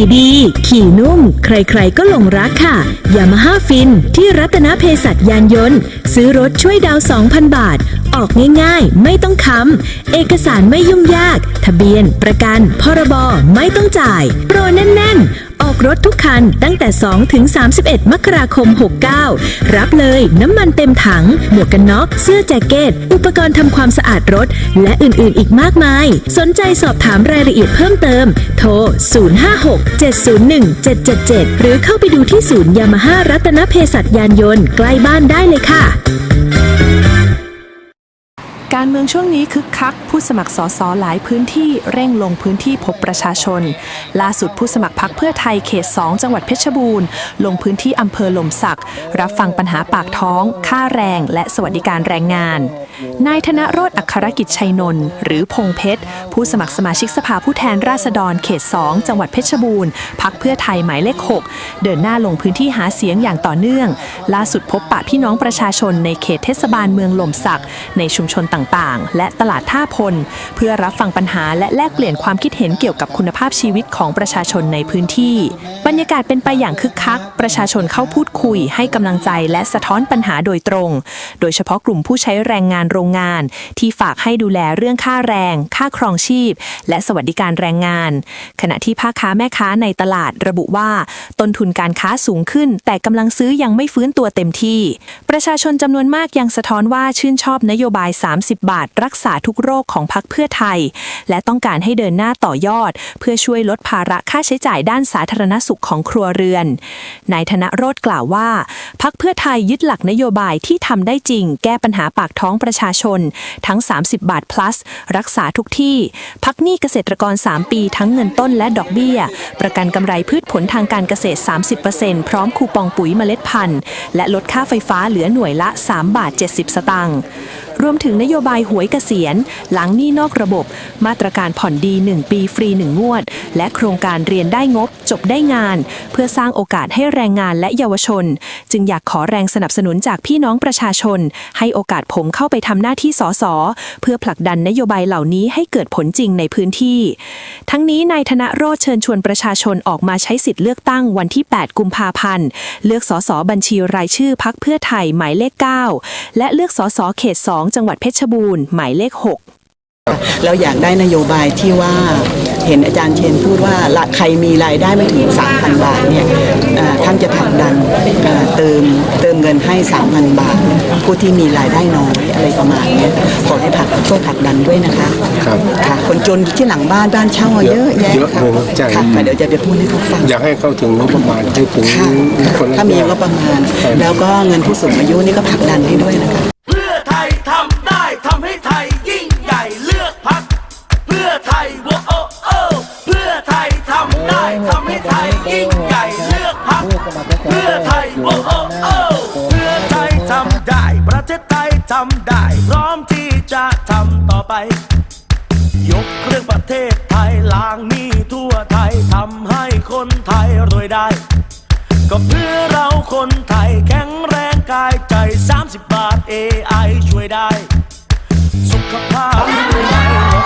ขี่ดี ขี่นุ่ม ใครๆก็หลงรักค่ะยามาฮ่าฟินที่รัตนเพศัตยานยนต์ ซื้อรถช่วยดาว 2,000 บาท ออกง่ายๆ ไม่ต้องค้ำ เอกสารไม่ยุ่งยาก ทะเบียน ประกัน พรบ ไม่ต้องจ่าย โปรแน่นๆ รถทุกคันตั้งแต่ 2 ถึง 31 มกราคม 69 รับเลยน้ำมันเต็มถัง หมวกกันน็อก เสื้อแจ็คเก็ต อุปกรณ์ทำความสะอาดรถ และอื่นๆ อีกมากมาย สนใจสอบถามรายละเอียดเพิ่มเติม โทร 056-701-777 หรือเข้าไปดูที่ศูนย์ยามาฮ่ารัตนเพศัตยานยนต์ใกล้บ้านได้เลยค่ะ การเมืองช่วงนี้คึกคัก ผู้สมัครสสหลายพื้นที่เร่งลงพื้นที่พบประชาชน ล่าสุดผู้สมัครพักเพื่อไทยเขต 2 จังหวัดเพชรบูรณ์ ลงพื้นที่อำเภอหล่มสัก รับฟังปัญหาปากท้อง ค่าแรง และสวัสดิการแรงงาน นายธนโรธอัครกิจชัยนนท์หรือพงเพชร ผู้สมัครสมาชิกสภาผู้แทนราษฎรเขต 2 จังหวัดเพชรบูรณ์พักเพื่อไทยหมายเลข 6 เดินหน้าลงพื้นที่หาเสียงอย่างต่อเนื่อง ล่าสุดพบปะพี่น้องประชาชนในเขตเทศบาลเมืองหล่มสัก ในชุมชนต่างๆ และตลาดท่าพล เพื่อรับฟังปัญหาและแลกเปลี่ยนความคิดเห็นเกี่ยวกับคุณภาพชีวิตของประชาชนในพื้นที่ บรรยากาศเป็นไปอย่างคึกคัก ประชาชนเข้าพูดคุย ให้กำลังใจและสะท้อนปัญหาโดยตรง โดยเฉพาะกลุ่มผู้ใช้แรงงานโรงงาน ที่ฝากให้ดูแลเรื่องค่าแรง ค่าครองชีพ และสวัสดิการแรงงาน ขณะที่พ่อค้าแม่ค้าในตลาดระบุว่า ต้นทุนการค้าสูงขึ้น แต่กำลังซื้อยังไม่ฟื้นตัวเต็มที่ ประชาชนจำนวนมากยังสะท้อนว่าชื่นชอบนโยบาย 30 บาท รักษาทุกโรคของพรรคเพื่อไทย และต้องการให้เดินหน้าต่อยอด เพื่อช่วยลดภาระค่าใช้จ่ายด้านสาธารณสุขของครัวเรือน นายธนโรธกล่าวว่า พรรคเพื่อไทยยึดหลักนโยบายที่ทำได้จริง แก้ปัญหาปากท้องประชาชน ทั้ง 30 บาท plus รักษาทุกที่ พักหนี้เกษตรกร 3 ปี ทั้งเงินต้นและดอกเบี้ย ประกันกำไรพืชผลทางการเกษตร 30%พร้อมคูปองปุ๋ยเมล็ดพันธุ์ และลดค่าไฟฟ้าเหลือหน่วยละ 3 บาท 70 สตางค์ รวมถึงนโยบายหวยเกษียณ หลังหนี้นอกระบบ มาตรการผ่อนดี 1 ปีฟรี 1 งวด และโครงการเรียนได้งบ จบได้งาน เพื่อสร้างโอกาสให้แรงงานและเยาวชน จึงอยากขอแรงสนับสนุนจากพี่น้องประชาชน ให้โอกาสผมเข้าไปทำหน้าที่สสเพื่อผลักดันนโยบายเหล่านี้ให้เกิดผลจริงในพื้นที่ ทั้งนี้นายธนโรธเชิญชวนประชาชนออกมาใช้สิทธิ์เลือกตั้งวันที่ 8 กุมภาพันธ์ เลือกสสบัญชีรายชื่อพักเพื่อไทยหมายเลข 9 และเลือกสสเขต 2จังหวัดเพชรบูรณ์หมายเลข 6เราอยากได้นโยบายที่ว่าเห็นอาจารย์เชนพูดว่าละใครมีรายได้ไม่ถึง 3,000 บาทเนี่ยเอ่อท่านจะผลักดันเอ่อเติมเติมเงินให้ 3,000 บาท ผู้ที่มีรายได้น้อยอะไรประมาณเนี้ยขอให้ผลักช่วยผลักดันด้วยนะคะครับค่ะคนจนอยู่ที่หลังบ้านบ้านเช่าเยอะแยะเยอะค่ะเลยนะใช่ค่ะค่ะเดี๋ยวจะไปพูดให้เขาฟังอยากให้เข้าถึงงบประมาณให้ถึงค่ะคนถ้ามีก็ประมาณ แล้วก็เงินผู้สูงอายุนี่ก็ผลักดันให้ด้วยนะคะเพื่อไท ยทำได้ทำให้ไทยยิ่งใหญ่เลือกพักเพื่อไทยโวโอโอเพื่อไทยทำได้ทำให้ไทยยิ่งใหญ่เลือกพักเพื่อไทยโวโอโอเพื่อไทยทำได้ ประเทศไทยทำได้พร้อมที่จะทำต่อไป ยกเครื่องประเทศไทยล้างหนี้ทั่วไทยทำให้คนไทยรวยได้ ก็เพื่อเราคนไทยแข็งแรงกายใจ 30 บาท AI ช่วยได้ สุขภาพดีไหม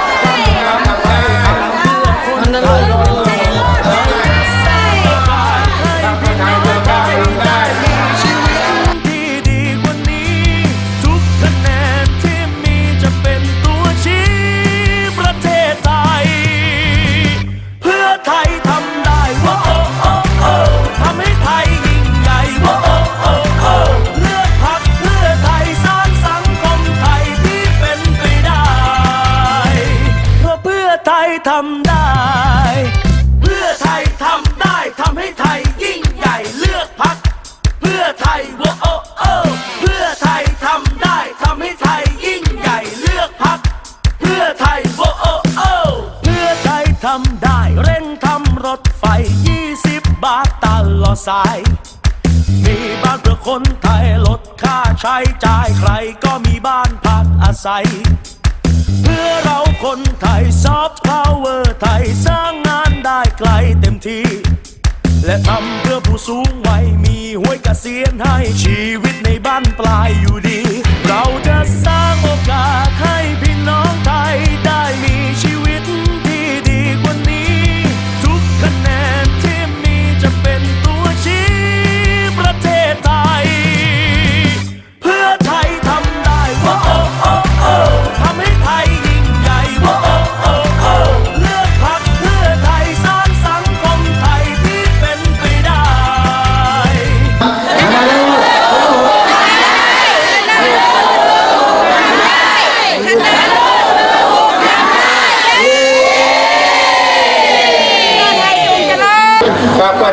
เร่งทำรถไฟ 20 บาทตลอดสาย มีบ้านเพื่อคนไทยลดค่าใช้จ่ายใครก็มีบ้านพักอาศัย เพื่อเราคนไทยซอฟต์พาวเวอร์ไทยสร้างงานได้ไกลเต็มที่ และทำเพื่อผู้สูงวัยมีหวยเกษียณให้ชีวิตในบ้านปลายอยู่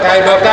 ใครเบอร์